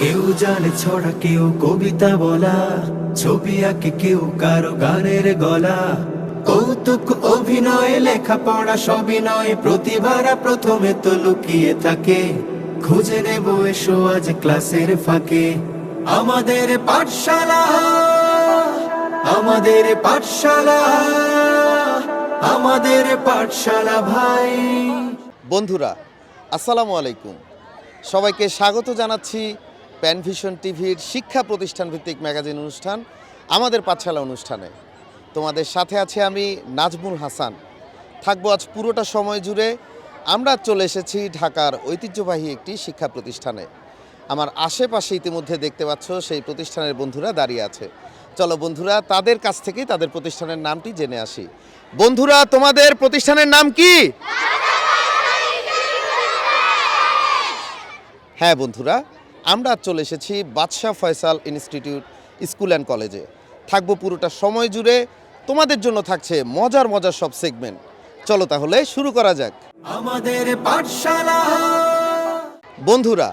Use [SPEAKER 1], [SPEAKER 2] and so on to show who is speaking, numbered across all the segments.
[SPEAKER 1] কেউ জানে ছড়া, কেউ কবিতা বলা, ছবি আঁকে কেউ কারও গানের গলা। কৌতুক, অভিনয় লেখাপড়া সবই নয় প্রতিভারা প্রথমে তো লুকিয়ে থাকে। খুঁজে নেব এসো আজ ক্লাসের ফাঁকে। আমাদের পাঠশালা আমাদের পাঠশালা আমাদের পাঠশালা ভাই।
[SPEAKER 2] বন্ধুরা, আসসালামু আলাইকুম। সবাইকে স্বাগত জানাচ্ছি প্যানভিশন টিভির শিক্ষা প্রতিষ্ঠান ভিত্তিক ম্যাগাজিন অনুষ্ঠান আমাদের পাঠশালা অনুষ্ঠানে। তোমাদের সাথে আছে আমি নাজমুল হাসান। থাকব আজ পুরোটা সময় জুড়ে। আমরা চলে এসেছি ঢাকার ঐতিহ্যবাহী একটি শিক্ষা প্রতিষ্ঠানে। আমার আশেপাশে ইতিমধ্যে দেখতে পাচ্ছ সেই প্রতিষ্ঠানের বন্ধুরা দাঁড়িয়ে আছে। চলো বন্ধুরা, তাদের কাছ থেকেই তাদের প্রতিষ্ঠানের নামটি জেনে আসি। বন্ধুরা, তোমাদের প্রতিষ্ঠানের নাম কি? হ্যাঁ বন্ধুরা আমরা চলে এসেছি বাদশাহ ফয়সাল ইনস্টিটিউট স্কুল অ্যান্ড কলেজে। থাকব পুরোটা সময় জুড়ে তোমাদের জন্য থাকছে মজার মজার সব সেগমেন্ট চলো তাহলে শুরু করা যাক।
[SPEAKER 1] আমাদের পাঠশালা।
[SPEAKER 2] বন্ধুরা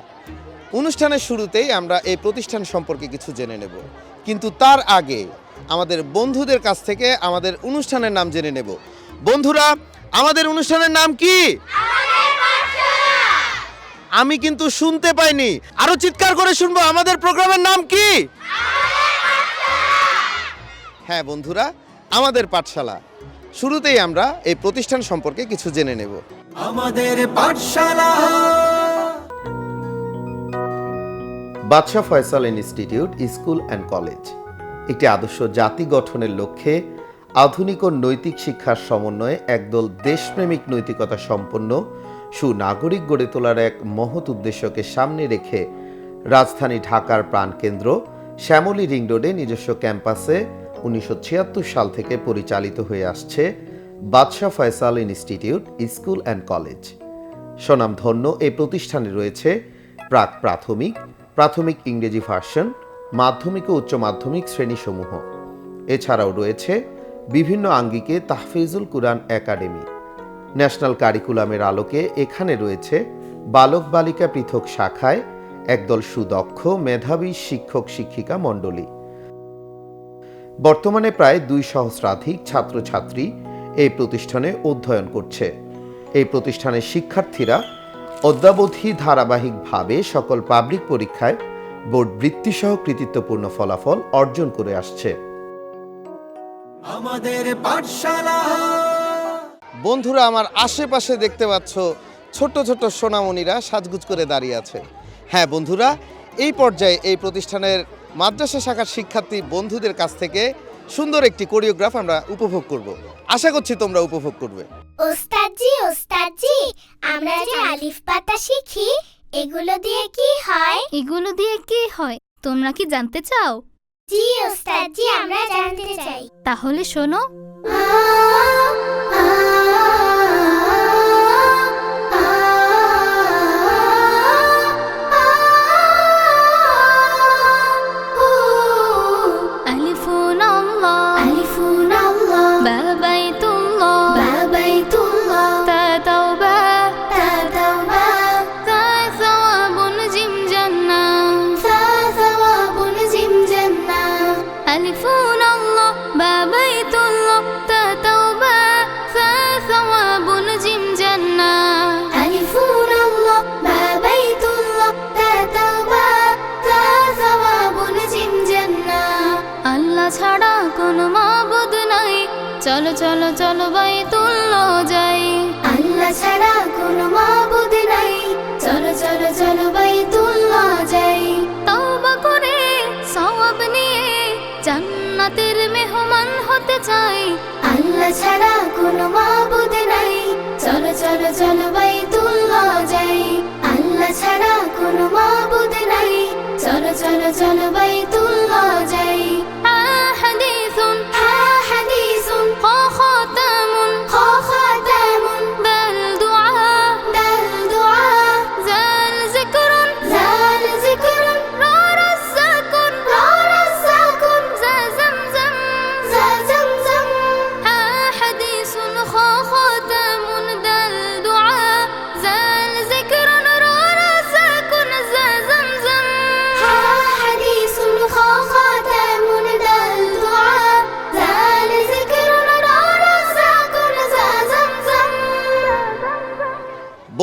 [SPEAKER 2] অনুষ্ঠানের শুরুতেই আমরা এই প্রতিষ্ঠান সম্পর্কে কিছু জেনে নেব। কিন্তু তার আগে আমাদের বন্ধুদের কাছ থেকে আমাদের অনুষ্ঠানের নাম জেনে নেব। বন্ধুরা আমাদের অনুষ্ঠানের নাম কি? আমি কিন্তু শুনতে পাইনি। আরও চিৎকার করে শুনব আমাদের প্রোগ্রামের নাম কি? হ্যাঁ বন্ধুরা আমাদের পাঠশালা। শুরুতেই আমরা এই প্রতিষ্ঠান সম্পর্কে কিছু জেনে নেব।
[SPEAKER 1] আমাদের পাঠশালা।
[SPEAKER 2] Badshah Faisal institute school and college. একটি আদর্শ জাতি গঠনের লক্ষ্যে আধুনিক ও নৈতিক শিক্ষার সমন্বয়ে একদল দেশপ্রেমিক নৈতিকতা সম্পন্ন সুনাগরিক গড়ে তোলার এক মহৎ উদ্দেশ্যকে সামনে রেখে রাজধানী ঢাকার প্রাণকেন্দ্র শ্যামলী রিং রোডে নিজস্ব ক্যাম্পাসে উনিশশো ছিয়াত্তর সাল থেকে পরিচালিত হয়ে আসছে Badshah Faisal institute school and college. স্বনামধন্য এই প্রতিষ্ঠানে রয়েছে প্রাক প্রাথমিক প্রাথমিক ইংরেজি ভার্সন, মাধ্যমিক ও উচ্চ মাধ্যমিক শ্রেণীসমূহ। এছাড়াও রয়েছে বিভিন্ন আঙ্গিকে তাহফিজুল কুরআন একাডেমি। ন্যাশনাল কারিকুলামের আলোকে এখানে রয়েছে বালক বালিকা পৃথক শাখায় একদল সুদক্ষ মেধাবী শিক্ষক শিক্ষিকা মণ্ডলী। বর্তমানে প্রায় দুই সহস্রাধিক ছাত্রছাত্রী এই প্রতিষ্ঠানে অধ্যয়ন করছে। এই প্রতিষ্ঠানের শিক্ষার্থীরা অদ্যাবধি ধারাবাহিকভাবে সকল পাবলিক পরীক্ষায় বোর্ড বৃত্তিসহ কৃতিত্বপূর্ণ ফলাফল অর্জন করে আসছে।
[SPEAKER 1] আমাদের পাঠশালা
[SPEAKER 2] বন্ধুরা আমার আশেপাশে দেখতে পাচ্ছ ছোট ছোট সোনামণিরা সাজগুজ করে দাঁড়িয়ে আছে। হ্যাঁ বন্ধুরা এই পর্যায়ে এই প্রতিষ্ঠানের মাদ্রাসা শাখার শিক্ষার্থী বন্ধুদের কাছ থেকে সুন্দর একটি কোরিওগ্রাফ আমরা উপভোগ করব। আশা করছি তোমরা উপভোগ করবে।
[SPEAKER 3] ওস্তাদজি ওস্তাদজি আমরা যে আলিফ পাতা শিখি এগুলো দিয়ে কি হয়?
[SPEAKER 4] এগুলো দিয়ে কি হয়? তোমরা কি জানতে চাও?
[SPEAKER 3] জি ওস্তাদজি আমরা জানতে চাই।
[SPEAKER 4] তাহলে শোনো। আলিফুন চলো চলো বাইতুল্লাহ যাই।
[SPEAKER 3] আল্লাহ ছাড়া কোনো মাবুদ নাই। চলো চলো চলো বাইতুল্লাহ যাই।
[SPEAKER 4] তওবা করে সওয়াব নিয়ে জান্নাতের মেহমান হতে চাই।
[SPEAKER 3] আল্লাহ ছাড়া কোনো মাবুদ নাই। চলো চলো চলো বাইতুল্লাহ যাই। আল্লাহ ছাড়া কোনো মাবুদ নাই। চলো চলো চলো বাইতুল্লাহ যাই।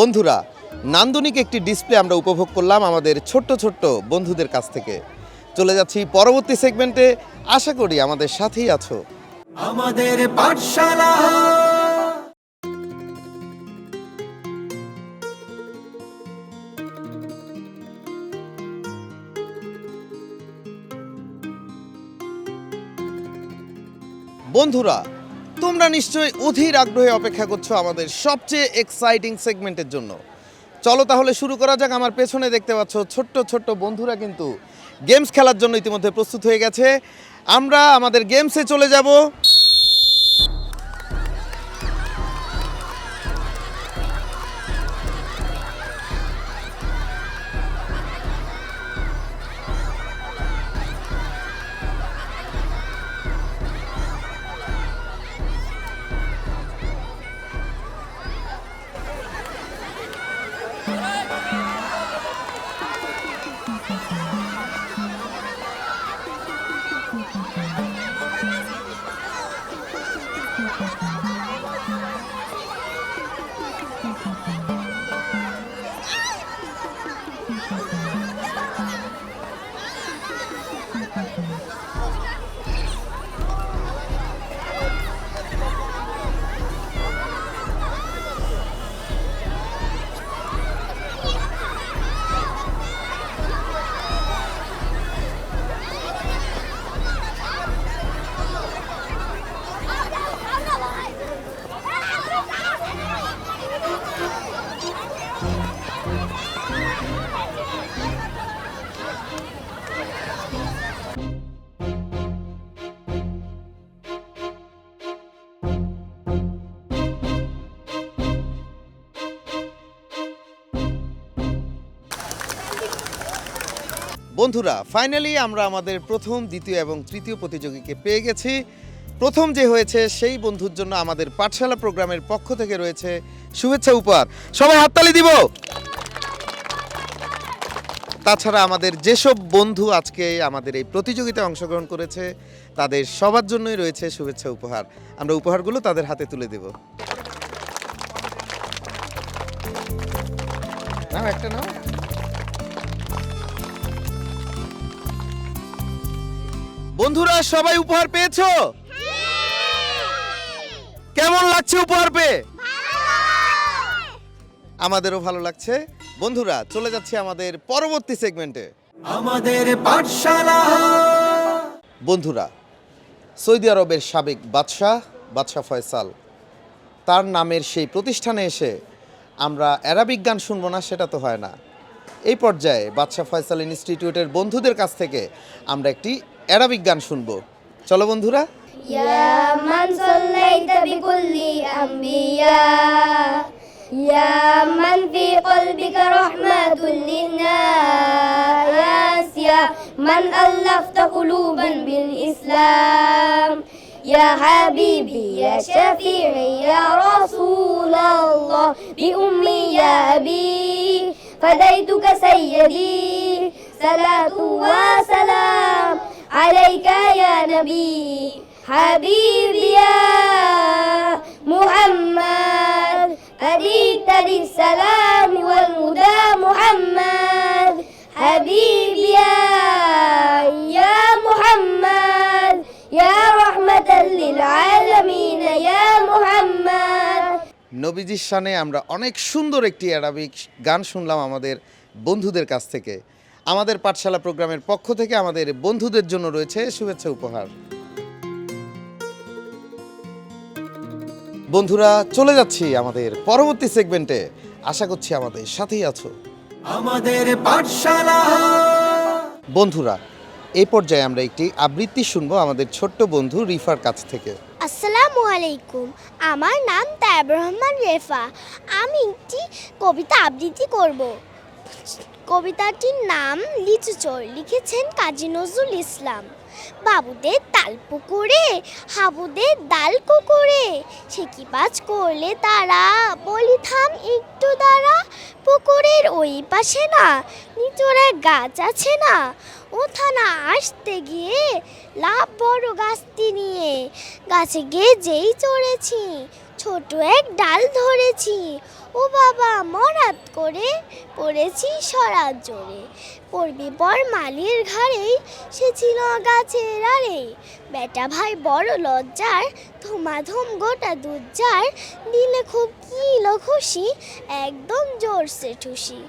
[SPEAKER 2] বন্ধুরা নান্দনিক একটি ডিসপ্লে আমরা উপভোগ করলাম আমাদের ছোট্ট ছোট্ট বন্ধুদের কাছ থেকে। চলে যাচ্ছি পরবর্তী সেগমেন্টে আশা করি আমাদের সাথেই আছো।
[SPEAKER 1] আমাদের পাঠশালা।
[SPEAKER 2] বন্ধুরা তোমরা নিশ্চয়ই অধীর আগ্রহে অপেক্ষা করছ আমাদের সবচেয়ে এক্সাইটিং সেগমেন্টের জন্য। চলো তাহলে শুরু করা যাক। আমার পেছনে দেখতে পাচ্ছ ছোট্ট ছোট্ট বন্ধুরা কিন্তু গেমস খেলার জন্য ইতিমধ্যে প্রস্তুত হয়ে গেছে। আমরা আমাদের গেমসে চলে যাব। বন্ধুরা ফাইনালি আমরা আমাদের প্রথম, দ্বিতীয় এবং তৃতীয় প্রতিযোগীকে পেয়ে গেছি। প্রথম যে হয়েছে, সেই বন্ধুর জন্য আমাদের পাঠশালা প্রোগ্রামের পক্ষ থেকে রয়েছে শুভেচ্ছা উপহার। সবাই হাততালি দিব! তাছাড়া আমাদের যেসব বন্ধু আজকে আমাদের এই প্রতিযোগিতায় অংশগ্রহণ করেছে, তাদের সবার জন্যই রয়েছে শুভেচ্ছা উপহার। আমরা উপহারগুলো তাদের হাতে তুলে দেব। নাও, একটা নাও। বন্ধুরা সবাই উপহার পেয়েছ? কেমন লাগছে উপহার পেয়ে? আমাদেরও ভালো লাগছে। বন্ধুরা চলে যাচ্ছে আমাদের পরবর্তী সেগমেন্টে
[SPEAKER 1] আমাদের পাঠশালা।
[SPEAKER 2] বন্ধুরা সৌদি আরবের সাবেক বাদশাহ বাদশাহ ফয়সাল তার নামের সেই প্রতিষ্ঠানে এসে আমরা অ্যারাবিক গান শুনব না সেটা তো হয় না। এই পর্যায়ে বাদশাহ ফয়সাল ইনস্টিটিউটের বন্ধুদের কাছ থেকে আমরা একটি অ্যারাবিক গান শুনবো চলো বন্ধুরা
[SPEAKER 5] يا من صليت بكل أنبياء يا من في قلبك رحمة للناس يا من ألفت قلوبا بالإسلام يا حبيبي يا شفيعي يا رسول الله بأمي يا أبي فديتك سيدي صلاة وسلام عليك يا نبي حبيبي يا محمد أديت للسلام والهدى محمد حبيبي يا يا محمد يا رحمة للعالمين يا محمد
[SPEAKER 2] নবীজির শানে আমরা অনেক সুন্দর একটি অ্যারাবিক গান শুনলাম আমাদের বন্ধুদের কাছ থেকে আমাদের পাঠশালা প্রোগ্রামের পক্ষ থেকে আমাদের বন্ধুদের জন্য রয়েছে শুভেচ্ছা উপহার। বন্ধুরা চলে যাচ্ছি আমাদের পরবর্তী সেগমেন্টে আশা করছি আমাদের সাথেই আছো।
[SPEAKER 1] আমাদের পাঠশালা।
[SPEAKER 2] বন্ধুরা এই পর্যায়ে আমরা একটি আবৃত্তি শুনব আমাদের ছোট্ট বন্ধু রিফার কাছ থেকে।
[SPEAKER 5] আসসালামু আলাইকুম। আমার নাম তায়েব রহমান রেফা। আমি একটি কবিতা আবৃত্তি করব। কবিতাটির নাম লিচু চোর লিখেছেন কাজী নজরুল ইসলাম। বাবুদের তাল পুকুরে, হাবুদের ডাল কুকুরে, সে কি বাজ করলে তারা? বলি থাম একটু দাঁড়া, পুকুরের ওই পাশে না, নিচুরে গাছ আছে না। ওঠানা আসতে গিয়ে লাভ বড় গাছটি নিয়ে, গাছে গিয়ে যেই চড়েছি, ছোট এক ডাল ধরেছি। ও বাবা মরাত করে পড়েছি সরাত জোরে। পড়বি পর মালির ঘাড়েই, সে ছিল গাছের আরে বেটা ভাই বড় লজ্জার, ধুমাধুম গোটা দুধজার। দিলে খুব কিল খুশি, একদম জোরসে ঠুসি।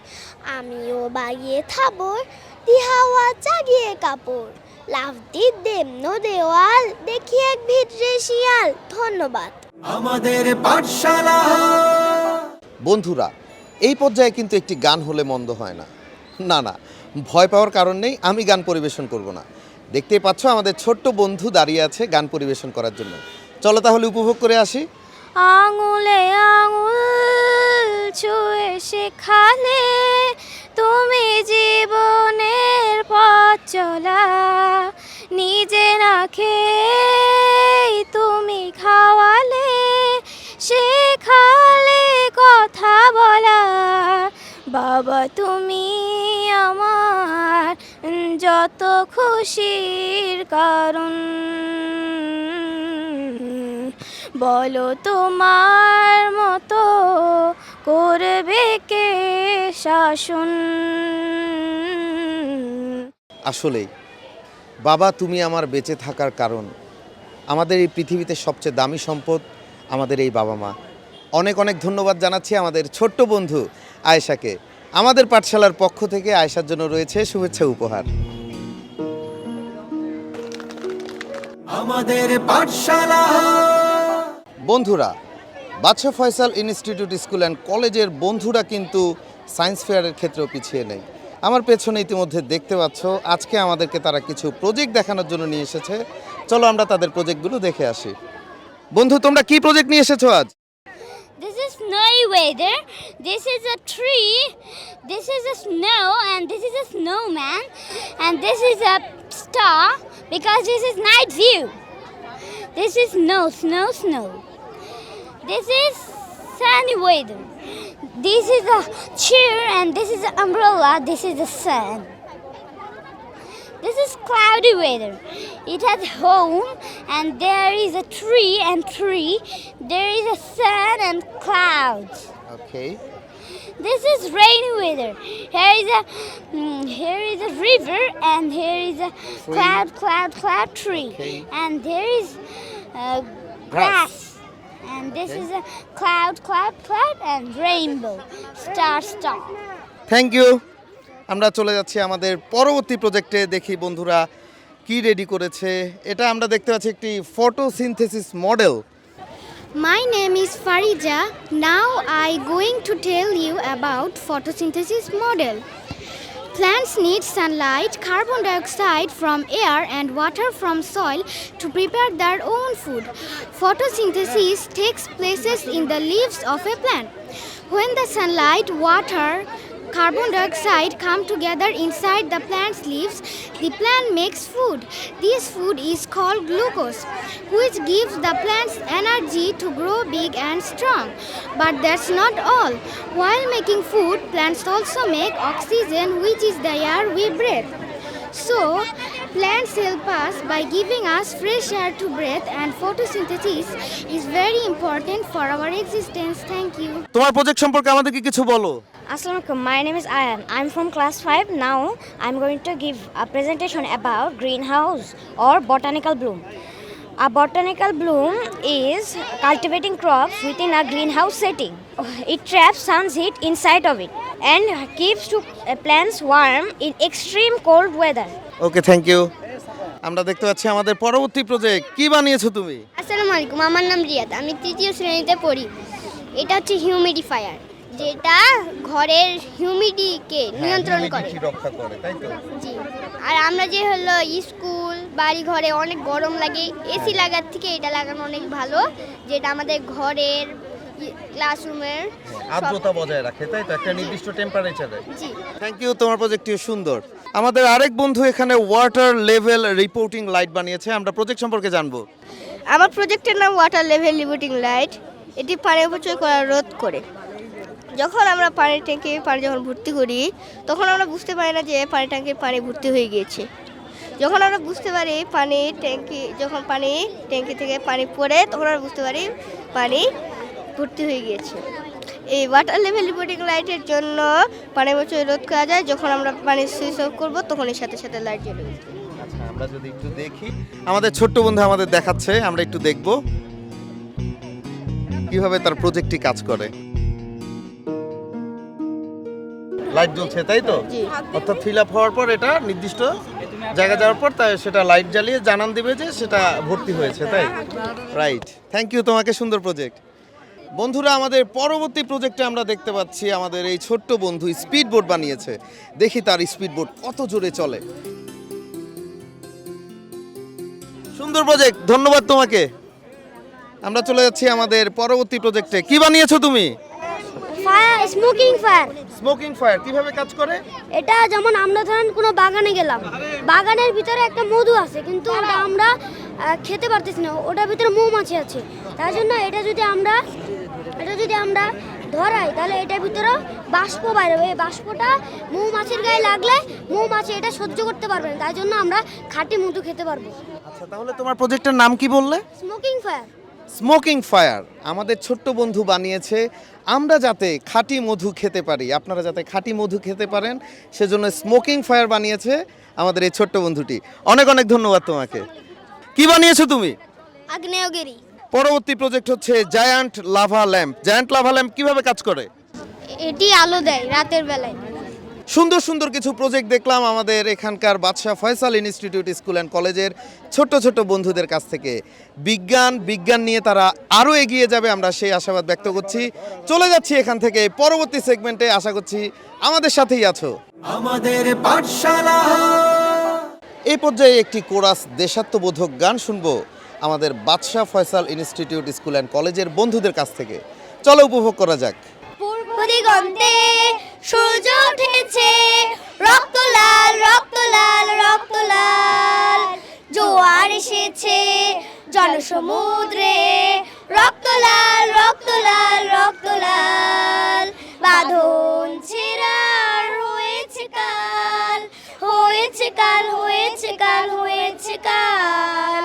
[SPEAKER 5] আমিও বাগিয়ে থাবর, দিহাওয়া চাগিয়ে কাপড়। লাভ দি দেমনো দেওয়াল, দেখি এক ভিতরে শিয়াল, ধন্যবাদ।
[SPEAKER 1] আমাদের পাঠশালা।
[SPEAKER 2] বন্ধুরা, এই পর্যায়ে কিন্তু একটি গান হলে মন্দ হয় না। না না, ভয় পাওয়ার কারণ নেই, আমি গান পরিবেশন করব না। দেখতেই পাচ্ছ আমাদের ছোট্ট বন্ধু দাঁড়িয়ে আছে গান পরিবেশন করার জন্য। চলো তাহলে উপভোগ করে আসি।
[SPEAKER 4] আঙুলে আঙুল ছুঁয়ে শেখালে তুমি জীবনের পথ চলা, নিজে না খেয়ে তুমি খাওয়ালে, শেখালে কথা বলা। বাবা, তুমি আমার যত খুশির কারণ। বলো তোমার মতো করবে কে শাসন?
[SPEAKER 2] আসলেই বাবা, তুমি আমার বেঁচে থাকার কারণ। আমাদের এই পৃথিবীতে সবচেয়ে দামি সম্পদ আমাদের এই বাবা মা অনেক অনেক ধন্যবাদ জানাচ্ছি আমাদের ছোট্ট বন্ধু আয়েশাকে। আমাদের পাঠশালার পক্ষ থেকে আয়েশার জন্য রয়েছে শুভেচ্ছা উপহার।
[SPEAKER 1] আমাদের পাঠশালা।
[SPEAKER 2] বন্ধুরা Badsha Faisal institute school and কলেজের বন্ধুরা কিন্তু সায়েন্স ফেয়ারের ক্ষেত্রেও পিছিয়ে নেই। আমার পেছনে ইতিমধ্যে দেখতে পাচ্ছ আজকে আমাদেরকে তারা কিছু প্রজেক্ট দেখানোর জন্য নিয়ে এসেছে। চলো আমরা তাদের প্রজেক্টগুলো দেখে আসি। বন্ধু তোমরা কি প্রজেক্ট নিয়ে এসেছ আজ?
[SPEAKER 4] Snowy weather. This is a tree. This is a snow, and this is a snowman, and this is a star because this is night view. This is snow, snow, snow. This is sunny weather. This is a chair, and this is an umbrella. This is the sun. This is cloudy weather. It has home and there is a tree and tree. There is a sun and clouds.
[SPEAKER 2] Okay.
[SPEAKER 4] This is rainy weather. Here is a mm, here is a river and here is a tree. cloud cloud cloud tree
[SPEAKER 2] okay.
[SPEAKER 4] and there is a grass. grass. And this okay. is a cloud cloud cloud and rainbow star star.
[SPEAKER 2] Thank you. আমরা চলে যাচ্ছি আমাদের পরবর্তী প্রজেক্টে দেখি বন্ধুরা কি ready করেছে এটা আমরা দেখতে পাচ্ছি একটি photosynthesis model
[SPEAKER 5] My name is Farija. Now I going to tell you about photosynthesis model. Plants need sunlight, carbon dioxide from air and water from soil to prepare their own food. Photosynthesis takes places in the leaves of a plant. When the sunlight, water, carbon dioxide come together inside the plant's leaves, the plant makes food. This food is called glucose, which gives the plants energy to grow big and strong. But that's not all. While making food, plants also make oxygen, which is the air we breathe. So, plants help us by giving us fresh air to breathe, and photosynthesis is very important for our existence. Thank you.
[SPEAKER 2] তোমার project সম্পর্কে আমাদেরকে কিছু বলো
[SPEAKER 6] Assalamualaikum. My name is Ayan. I'm from class 5. Now I'm going to give a presentation about greenhouse or botanical bloom. A botanical bloom is cultivating crops within a greenhouse setting. It traps sun's heat inside of it and keeps to uh, plants warm in extreme cold weather.
[SPEAKER 2] Okay thank you আমরা দেখতে পাচ্ছি আমাদের পরবর্তী project কি বানিয়েছো তুমি
[SPEAKER 5] আসসালামু আলাইকুম আমার নাম রিয়াদ আমি তৃতীয় শ্রেণীতে পড়ি এটা হচ্ছে হিউমিডিফায়ার যেটা ঘরের হিউমিডিকে নিয়ন্ত্রণ করে।
[SPEAKER 2] রক্ষা করে তাই তো?
[SPEAKER 5] জি। আর আমরা যে হলো স্কুল বাড়ি ঘরে অনেক গরম লাগে এসি লাগার থেকে এটা লাগানো অনেক ভালো যেটা আমাদের ঘরের ক্লাসরুমের
[SPEAKER 2] আর্দ্রতা বজায় রাখে তাই তো? একটা নির্দিষ্ট টেম্পারেচারে
[SPEAKER 5] জি।
[SPEAKER 2] থ্যাংক ইউ তোমার প্রজেক্টটিও সুন্দর। আমাদের আরেক বন্ধু এখানে ওয়াটার লেভেল রিপোর্টিং লাইট বানিয়েছে আমরা প্রজেক্ট সম্পর্কে জানব।
[SPEAKER 5] আমার প্রজেক্টের নাম ওয়াটার লেভেল লিমিটিং লাইট এটি পানি অপচয় করা রোধ করে। যখন আমরা পানির ট্যাঙ্কে পানি যখন ভর্তি করি, তখন আমরা বুঝতে পারি না যে পানি ট্যাঙ্কে পানি ভর্তি হয়ে গিয়েছে। যখন আমরা বুঝতে পারি পানি ট্যাঙ্কি, যখন পানি ট্যাঙ্কি থেকে পানি পড়ে, তখন আমরা বুঝতে পারি পানি ভর্তি হয়ে গিয়েছে। এই ওয়াটার লেভেল রিপোর্টিং লাইটের জন্য পানি বছর রোধ করা যায়। যখন আমরা পানি সুইচ অফ করব, তখন এর সাথে সাথে লাইট জ্বলে
[SPEAKER 2] আচ্ছা আমরা যদি একটু দেখি, আমাদের ছোট্ট বন্ধু আমাদের দেখাচ্ছে, আমরা একটু দেখব। কীভাবে তার প্রজেক্টটি কাজ করে? লাইট জ্বলছে তাই তো? অর্থাৎ ফিল আপ হওয়ার পর এটা নির্দিষ্ট জায়গা যাওয়ার পর তাই সেটা লাইট জ্বালিয়ে জানান দিবে যে সেটা ভর্তি হয়েছে তাই? রাইট থ্যাংক ইউ তোমাকে সুন্দর প্রজেক্ট বন্ধুরা আমাদের পরবর্তী প্রজেক্টে আমরা দেখতে পাচ্ছি আমাদের এই ছোট্ট বন্ধু স্পিড বোট বানিয়েছে। দেখি তার স্পিড বোট কত জোরে চলে। সুন্দর প্রজেক্ট ধন্যবাদ তোমাকে। আমরা চলে যাচ্ছি আমাদের পরবর্তী প্রজেক্টে কি বানিয়েছো তুমি?
[SPEAKER 7] স্মোকিং ফায়ার
[SPEAKER 2] স্মোকিং ফায়ার কীভাবে কাজ করে?
[SPEAKER 7] এটা যেমন আমরা ধরেন কোনো বাগানে গেলাম বাগানের ভিতরে একটা মধু আছে কিন্তু ওটা আমরা খেতে পারতেছি না ওটার ভিতরে মৌমাছি আছে। তার জন্য এটা যদি আমরা এটা যদি আমরা ধরাই তাহলে এটার ভিতরে বাষ্প বাইরে হবে। এই বাষ্পটা মৌমাছির গায়ে লাগলে মৌমাছি এটা সহ্য করতে পারবে না তাই জন্য আমরা খাঁটি মধু খেতে পারব।
[SPEAKER 2] আচ্ছা তাহলে তোমার প্রজেক্টের নাম কি বললে?
[SPEAKER 7] স্মোকিং ফায়ার
[SPEAKER 2] স্মোকিং ফায়ার আমাদের ছোট্ট বন্ধু বানিয়েছে। আমরা যাতে খাঁটি মধু খেতে পারি আপনারা যাতে খাঁটি মধু খেতে পারেন সেজন্য স্মোকিং ফায়ার বানিয়েছে আমাদের এই ছোট্ট বন্ধুটি। অনেক অনেক ধন্যবাদ তোমাকে। কি বানিয়েছো তুমি?
[SPEAKER 5] আগ্নেয়গিরি।
[SPEAKER 2] পরবর্তী প্রজেক্ট হচ্ছে giant lava lamp giant lava lamp কীভাবে কাজ করে?
[SPEAKER 5] এটি আলো দেয় রাতের বেলায়।
[SPEAKER 2] সুন্দর সুন্দর কিছু প্রজেক্ট দেখলাম আমাদের এখানকার বাদশাহ ফয়সাল ইনস্টিটিউট স্কুল অ্যান্ড কলেজের ছোট্ট ছোট্ট বন্ধুদের কাছ থেকে। বিজ্ঞান বিজ্ঞান নিয়ে তারা আরও এগিয়ে যাবে আমরা সেই আশাবাদ ব্যক্ত করছি। চলে যাচ্ছি এখান থেকে পরবর্তী সেগমেন্টে আশা করছি আমাদের সাথেই আছো।
[SPEAKER 1] আমাদের পাঠশালা।
[SPEAKER 2] এই পর্যায়ে একটি কোরাস দেশাত্মবোধক গান শুনব আমাদের বাদশাহ ফয়সাল ইনস্টিটিউট স্কুল অ্যান্ড কলেজের বন্ধুদের কাছ থেকে। চলো উপভোগ করা যাক।
[SPEAKER 5] দিগন্তে সূর্য উঠেছে। রক্ত লাল রক্ত লাল রক্ত লাল। জোয়ার এসেছে জনসমুদ্রে। রক্ত লাল রক্ত লাল রক্ত লাল। বাঁধন ছেড়ার হয়েছে কাল হয়েছে কাল হয়েছে কাল হয়েছে কাল।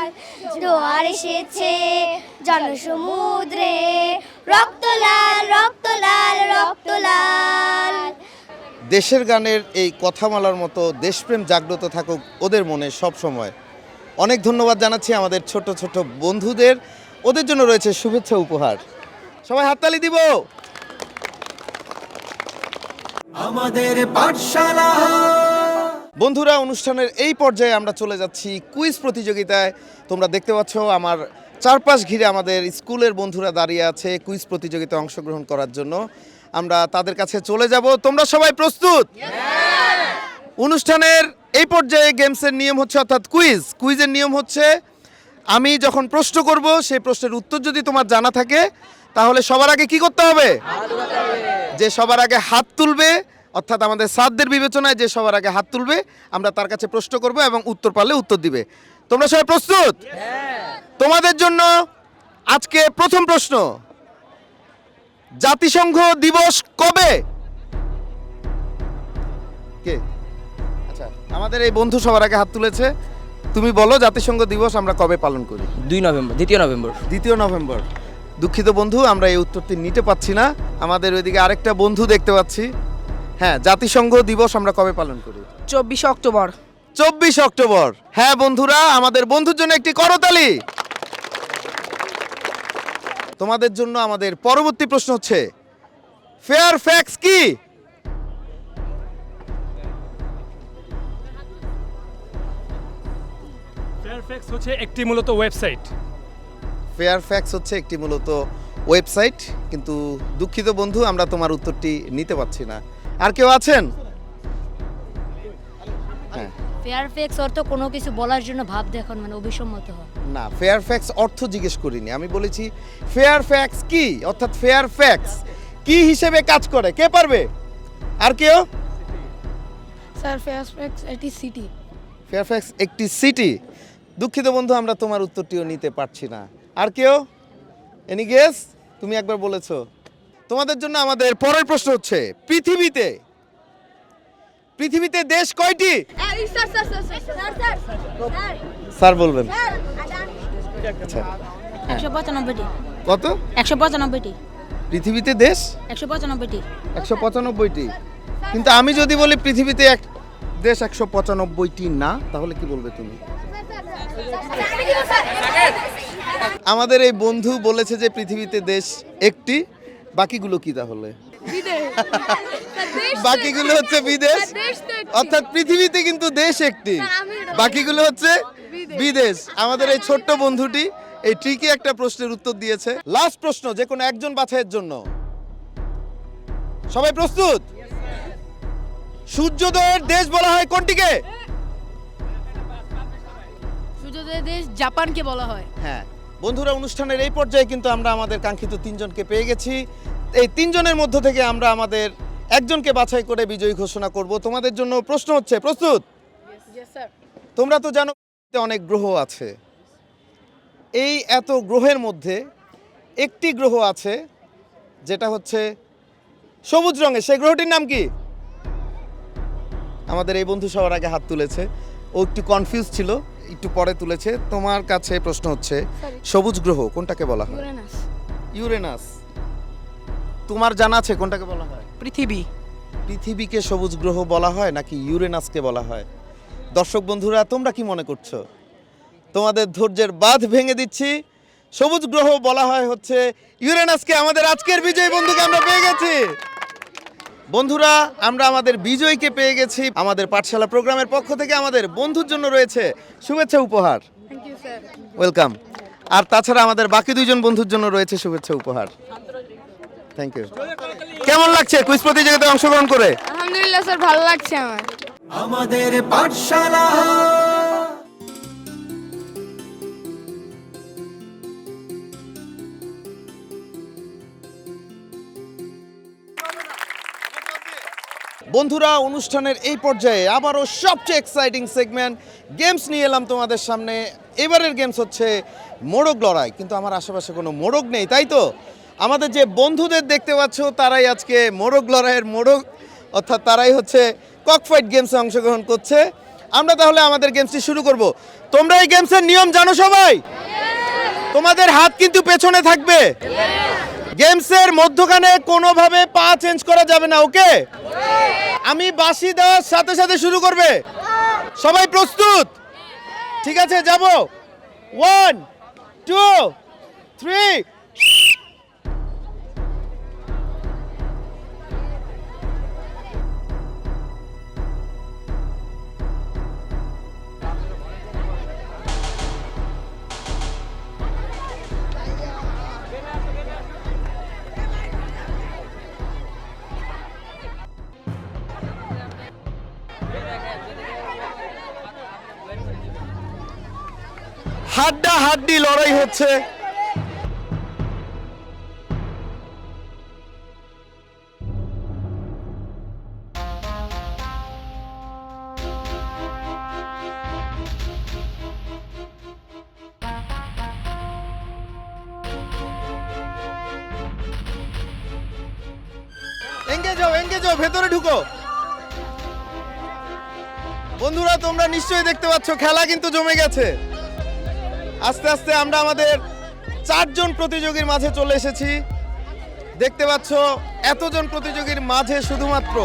[SPEAKER 5] জোয়ার এসেছে জনসমুদ্রে। রক্ত লাল রক্ত লাল রক্ত লাল।
[SPEAKER 2] দেশের গানের এই কথামালার মতো দেশপ্রেম জাগ্রত থাকুক ওদের মনে সব সময়। অনেক ধন্যবাদ জানাচ্ছি আমাদের ছোট ছোট বন্ধুদের। ওদের জন্য রয়েছে শুভেচ্ছা উপহার। সবাই হাততালি দিব।
[SPEAKER 1] আমাদের পাঠশালা।
[SPEAKER 2] বন্ধুরা অনুষ্ঠানের এই পর্যায়ে আমরা চলে যাচ্ছি কুইজ প্রতিযোগিতায়। তোমরা দেখতে পাচ্ছ আমার চারপাশ ঘিরে আমাদের স্কুলের বন্ধুরা দাঁড়িয়ে আছে কুইজ প্রতিযোগিতায় অংশগ্রহণ করার জন্য। আমরা তাদের কাছে চলে যাব। তোমরা সবাই প্রস্তুত? অনুষ্ঠানের এই পর্যায়ে গেমসের নিয়ম হচ্ছে অর্থাৎ কুইজ। কুইজের নিয়ম হচ্ছে আমি যখন প্রশ্ন করব সেই প্রশ্নের উত্তর যদি তোমার জানা থাকে তাহলে সবার আগে কি করতে হবে? যে সবার আগে হাত তুলবে অর্থাৎ আমাদের সাদদের বিবেচনায় যে সবার আগে হাত তুলবে আমরা তার কাছে প্রশ্ন করব এবং উত্তর পারলে উত্তর দিবে। তোমরা সবাই প্রস্তুত? তোমাদের জন্য আজকে প্রথম প্রশ্ন। জাতিসংঘ দিবস কবে? কে? আচ্ছা আমাদের এই বন্ধু সবার আগে হাত তুলেছে। তুমি বলো জাতিসংঘ দিবস আমরা কবে পালন করি?
[SPEAKER 8] দুই নভেম্বর দ্বিতীয় নভেম্বর।
[SPEAKER 2] দ্বিতীয় নভেম্বর। দুঃখিত বন্ধু আমরা এই উত্তরটি নিতে পাচ্ছি না। আমাদের ওইদিকে আরেকটা বন্ধু দেখতে পাচ্ছি। হ্যাঁ জাতিসংঘ দিবস আমরা কবে পালন করি?
[SPEAKER 8] চব্বিশে অক্টোবর।
[SPEAKER 2] চব্বিশ অক্টোবর। হ্যাঁ বন্ধুরা আমাদের বন্ধুর জন্য একটি করতালি। তোমাদের জন্য আমাদের পরবর্তী প্রশ্ন হচ্ছে ফেয়ার ফ্যাক্স কি?
[SPEAKER 9] ফেয়ারফ্যাক্স হচ্ছে একটি মূলত ওয়েবসাইট
[SPEAKER 2] ফেয়ার ফ্যাক্স হচ্ছে একটি মূলত ওয়েবসাইট কিন্তু দুঃখিত বন্ধু আমরা তোমার উত্তরটি নিতে পারছি না। আর কেউ আছেন?
[SPEAKER 10] ফেয়ারফেক্স অর্থ কোনো কিছু বলার জন্য ভাব দেখান মানে অভিসম্মত হয়।
[SPEAKER 2] না ফেয়ার ফ্যাক্স অর্থ জিজ্ঞেস করিনি। আমি বলেছি ফেয়ার ফ্যাক্স কি? অর্থাৎ ফেয়ার ফ্যাক্স কি হিসেবে কাজ করে? কে পারবে? আর কেউ?
[SPEAKER 10] স্যার ফেয়ারফেক্স এটি সিটি
[SPEAKER 2] ফেয়ার ফ্যাক্স একটি সিটি দুঃখিত বন্ধু আমরা তোমার উত্তরটিও নিতে পারছি না। আর কেউ? এনি গেস তুমি একবার বলেছ। তোমাদের জন্য আমাদের পরের প্রশ্ন হচ্ছে পৃথিবীতে পৃথিবীতে দেশ কয়টি? স্যার বলবেন। আচ্ছা।
[SPEAKER 10] একশো পঁচানব্বইটি।
[SPEAKER 2] কত?
[SPEAKER 10] একশো পঁচানব্বইটি।
[SPEAKER 2] পৃথিবীতে দেশ?
[SPEAKER 10] একশো পঁচানব্বইটি।
[SPEAKER 2] একশো পঁচানব্বইটি। কিন্তু আমি যদি বলি পৃথিবীতে এক দেশ একশো পঁচানব্বইটি না তাহলে কি বলবে তুমি? আমাদের এই বন্ধু বলেছে যে পৃথিবীতে দেশ একটি বাকিগুলো কি তাহলে? বাকিগুলো হচ্ছে বিদেশ। অর্থাৎ পৃথিবীতে কিন্তু দেশ একটি। বাকিগুলো হচ্ছে বিদেশ। আমাদের এই ছোট্ট বন্ধুটি এই ট্রিকি একটা প্রশ্নের উত্তর দিয়েছে। লাস্ট প্রশ্ন যে কোনো একজন বাছাইয়ের জন্য। সবাই প্রস্তুত? সূর্যোদয়ের দেশ বলা হয় কোনটিকে?
[SPEAKER 10] সূর্যোদয় দেশ জাপানকে বলা হয়।
[SPEAKER 2] হ্যাঁ। বন্ধুরা অনুষ্ঠানের এই পর্যায়ে কিন্তু আমরা আমাদের কাঙ্ক্ষিত তিনজনকে পেয়ে গেছি। এই তিনজনের মধ্য থেকে আমরা আমাদের একজনকে বাছাই করে বিজয়ী ঘোষণা করব। তোমাদের জন্য প্রশ্ন হচ্ছে প্রস্তুত? তোমরা তো জানো অনেক গ্রহ আছে। এই এত গ্রহের মধ্যে একটি গ্রহ আছে যেটা হচ্ছে সবুজ রঙের। সেই গ্রহটির নাম কি? আমাদের এই বন্ধু সবার আগে হাত তুলেছে। ও একটু কনফিউজ ছিল একটু পরে তুলেছে। তোমার কাছে প্রশ্ন হচ্ছে সবুজ গ্রহ কোনটাকে বলা হয়? ইউরেনাস। তোমার জানা আছে কোনটাকে বলা হয়?
[SPEAKER 8] পৃথিবী।
[SPEAKER 2] পৃথিবীকে সবুজ গ্রহ বলা হয় নাকি ইউরেনাসকে বলা হয়? দর্শক বন্ধুরা তোমরা কি মনে করছ? তোমাদের ধৈর্যের বাঁধ ভেঙে দিচ্ছি। সবুজ গ্রহ বলা হয় হচ্ছে ইউরেনাসকে। আমাদের আজকের বিজয়ী বন্ধুকে আমরা পেয়ে গেছি। বন্ধুরা আমরা আমাদের বিজয়কে পেয়ে গেছি। আমাদের পাঠশালা প্রোগ্রামের পক্ষ থেকে আমাদের বন্ধুর জন্য রয়েছে শুভেচ্ছা উপহার। ওয়েলকাম আর তাছাড়া আমাদের বাকি দুইজন বন্ধুর জন্য রয়েছে শুভেচ্ছা উপহার। থ্যাংক ইউ কেমন লাগছে কুইজ প্রতিযোগিতায় অংশগ্রহণ করে?
[SPEAKER 7] আলহামদুলিল্লাহ স্যার ভালো লাগছে আমার।
[SPEAKER 1] আমাদের পাঠশালা।
[SPEAKER 2] বন্ধুরা অনুষ্ঠানের এই পর্যায়ে আবারও সবচেয়ে এক্সাইটিং সেগমেন্ট গেমস নিয়ে এলাম তোমাদের সামনে। এবারের গেমস হচ্ছে মোড়ক লড়াই। কিন্তু আমার আশেপাশে কোনো মোড়ক নেই তাই তো? আমাদের যে বন্ধুদের দেখতে পাচ্ছ, তারাই আজকে মোরগ লড়াইয়ের মোরগ, অর্থাৎ তারাই হচ্ছে ককফাইট গেমসে অংশগ্রহণ করছে। আমরা তাহলে আমাদের গেমসটি শুরু করব। তোমরা এই গেমসের নিয়ম জানো সবাই? তোমাদের হাত কিন্তু পেছনে থাকবে। গেমসের মধ্যখানে কোনোভাবে পা চেঞ্জ করা যাবে না, ওকে? আমি বাঁশি দেওয়ার সাথে সাথে শুরু করবে। সবাই প্রস্তুত? ঠিক আছে, যাব। ওয়ান টু থ্রি হাড্ডা হাড্ডি লড়াই হচ্ছে। ভেতরে ঢুকো। বন্ধুরা, তোমরা নিশ্চয়ই দেখতে পাচ্ছ, খেলা কিন্তু জমে গেছে। আস্তে আস্তে আমরা আমাদের চারজন প্রতিযোগীর মাঝে চলে এসেছি। দেখতে পাচ্ছ, এতজন প্রতিযোগীর মাঝে শুধুমাত্র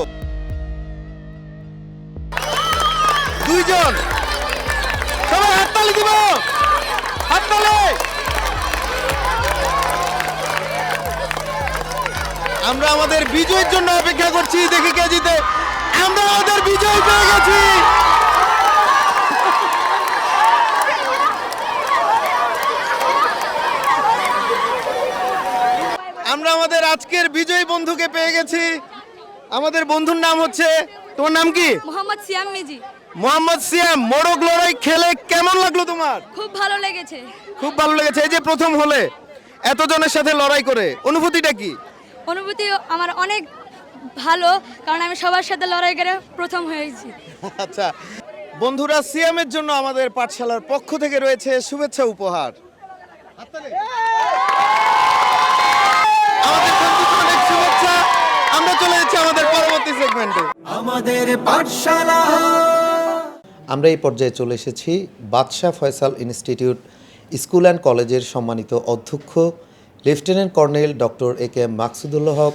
[SPEAKER 2] দুইজন। সবাই হাততালি দিব। হাততালি আমরা আমাদের বিজয়ের জন্য অপেক্ষা করছি। দেখি কে জিতে। আমরা আমাদের বিজয় পেয়ে গেছি। আমরা আমাদের আজকের বিজয়ী বন্ধুকে পেয়ে গেছি। আমাদের বন্ধুর নাম হচ্ছে তোমার নাম কি?
[SPEAKER 10] মোহাম্মদ সিয়াম মিজি।
[SPEAKER 2] মোহাম্মদ সিয়াম মোরগ লড়াই খেলে কেমন লাগল তোমার?
[SPEAKER 10] খুব ভালো লেগেছে।
[SPEAKER 2] খুব ভালো লেগেছে এই যে প্রথম হলে এতজনের সাথে লড়াই করে অনুভূতিটা কি?
[SPEAKER 10] অনুভূতি আমার অনেক ভালো কারণ আমি সবার সাথে লড়াই করে প্রথম হয়েছি।
[SPEAKER 2] আচ্ছা বন্ধুরা সিয়ামের জন্য আমাদের পাঠশালার পক্ষ থেকে রয়েছে শুভেচ্ছা উপহার আমাদের বন্ধুকে অনেক শুভেচ্ছা আমরা চলে যাচ্ছি আমাদের পরবর্তী সেগমেন্টে
[SPEAKER 1] আমাদের পাঠশালা।
[SPEAKER 2] আমরা এই পর্যায়ে চলে এসেছি বাদশাহ ফয়সাল ইনস্টিটিউট স্কুল অ্যান্ড কলেজের সম্মানিত অধ্যক্ষ lieutenant colonel doctor A K M Maksudullah Haque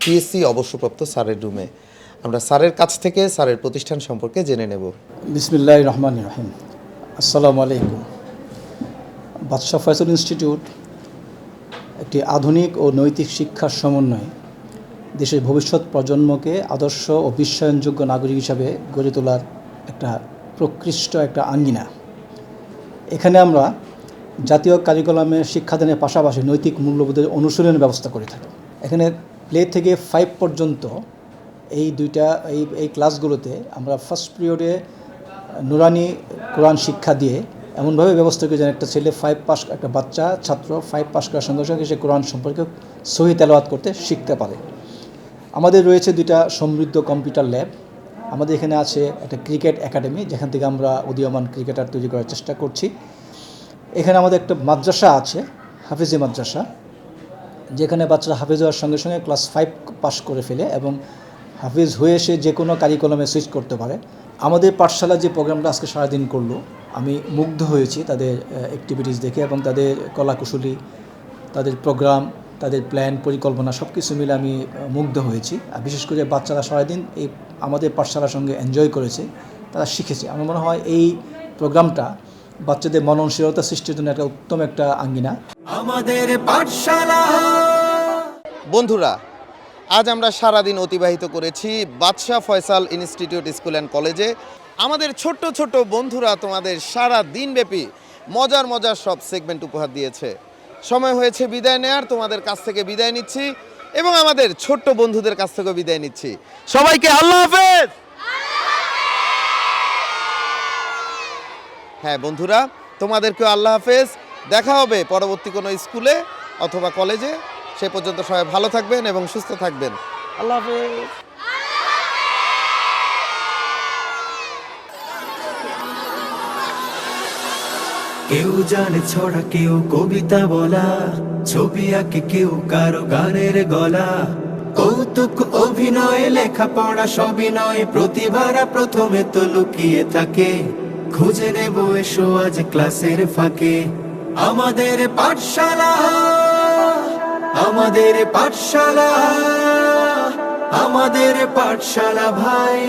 [SPEAKER 2] PSC অবসরপ্রাপ্ত স্যারের রুমে। আমরা স্যারের কাছ থেকে স্যারের প্রতিষ্ঠান সম্পর্কে জেনে নেব।
[SPEAKER 11] বিসমিল্লাহ রহমান রহিম। আসসালামু আলাইকুম। বাদশাহ ফয়সাল ইনস্টিটিউট একটি আধুনিক ও নৈতিক শিক্ষার সমন্বয়ে দেশের ভবিষ্যৎ প্রজন্মকে আদর্শ ও বিশ্বায়নযোগ্য নাগরিক হিসাবে গড়ে তোলার একটা প্রকৃষ্ট একটা আঙ্গিনা। এখানে আমরা জাতীয় কারিকুলামের শিক্ষাদানের পাশাপাশি নৈতিক মূল্যবোধের অনুশীলনের ব্যবস্থা করে থাকি। এখানে প্লে থেকে ফাইভ পর্যন্ত এই দুইটা, এই এই ক্লাসগুলোতে আমরা ফার্স্ট পিরিয়ডে নুরানি কোরআন শিক্ষা দিয়ে এমনভাবে ব্যবস্থা করি যেন একটা ছেলে ফাইভ পাস একটা বাচ্চা, ছাত্র ফাইভ পাস করার সঙ্গে সঙ্গে সে কোরআন সম্পর্কে সহি তেলাওয়াত করতে শিখতে পারে। আমাদের রয়েছে দুইটা সমৃদ্ধ কম্পিউটার ল্যাব আমাদের এখানে আছে একটা ক্রিকেট একাডেমি যেখান থেকে আমরা উদীয়মান ক্রিকেটার তৈরি করার চেষ্টা করছি। এখানে আমাদের একটা মাদ্রাসা আছে, হাফিজি মাদ্রাসা, যেখানে বাচ্চারা হাফিজ হওয়ার সঙ্গে সঙ্গে ক্লাস ফাইভ পাস করে ফেলে এবং হাফিজ হয়ে সে যে কোনো কারিকুলামে সুইচ করতে পারে। আমাদের পাঠশালা যে প্রোগ্রামটা আজকে সারাদিন করল, আমি মুগ্ধ হয়েছি তাদের অ্যাক্টিভিটিস দেখে এবং তাদের কলাকুশলী, তাদের প্রোগ্রাম তাদের প্ল্যান পরিকল্পনা সব কিছু মিলে আমি মুগ্ধ হয়েছি। আর বিশেষ করে বাচ্চারা সারাদিন এই আমাদের পাঠশালার সঙ্গে এনজয় করেছে তারা শিখেছে। আমার মনে হয় এই প্রোগ্রামটা বাচ্চাদের মননশীলতা সৃষ্টির জন্য একটা উত্তম একটা আঙ্গিনা।
[SPEAKER 1] আমাদের পাঠশালা।
[SPEAKER 2] বন্ধুরা আজ আমরা সারাদিন অতিবাহিত করেছি বাদশাহ ফয়সাল ইনস্টিটিউট স্কুল অ্যান্ড কলেজে। আমাদের ছোট্ট ছোট্ট বন্ধুরা তোমাদের সারা দিনব্যাপী মজার মজার সব সেগমেন্ট উপহার দিয়েছে। সময় হয়েছে, বিদায় নেয়ার। তোমাদের কাছ থেকে বিদায় নিচ্ছি এবং আমাদের ছোট্ট বন্ধুদের কাছ থেকেও বিদায় নিচ্ছি। সবাইকে আল্লাহ হাফেজ! হ্যাঁ বন্ধুরা, তোমাদেরকেও আল্লাহ হাফেজ। দেখা হবে পরবর্তী কোনো স্কুলে অথবা কলেজে। সে পর্যন্ত সবাই ভালো থাকবেন এবং সুস্থ থাকবেন। আল্লাহ হাফেজ!
[SPEAKER 1] কেউ জানে ছড়া, কেউ কবিতা বলা, ছবি আঁকে কেউ কারও গানের গলা। কৌতুক, অভিনয় লেখাপড়া, সবই নয়, প্রতিভারা প্রথমে তো লুকিয়ে থাকে। খুঁজে নেব এসো আজ ক্লাসের ফাঁকে। আমাদের পাঠশালা আমাদের পাঠশালা আমাদের পাঠশালা ভাই।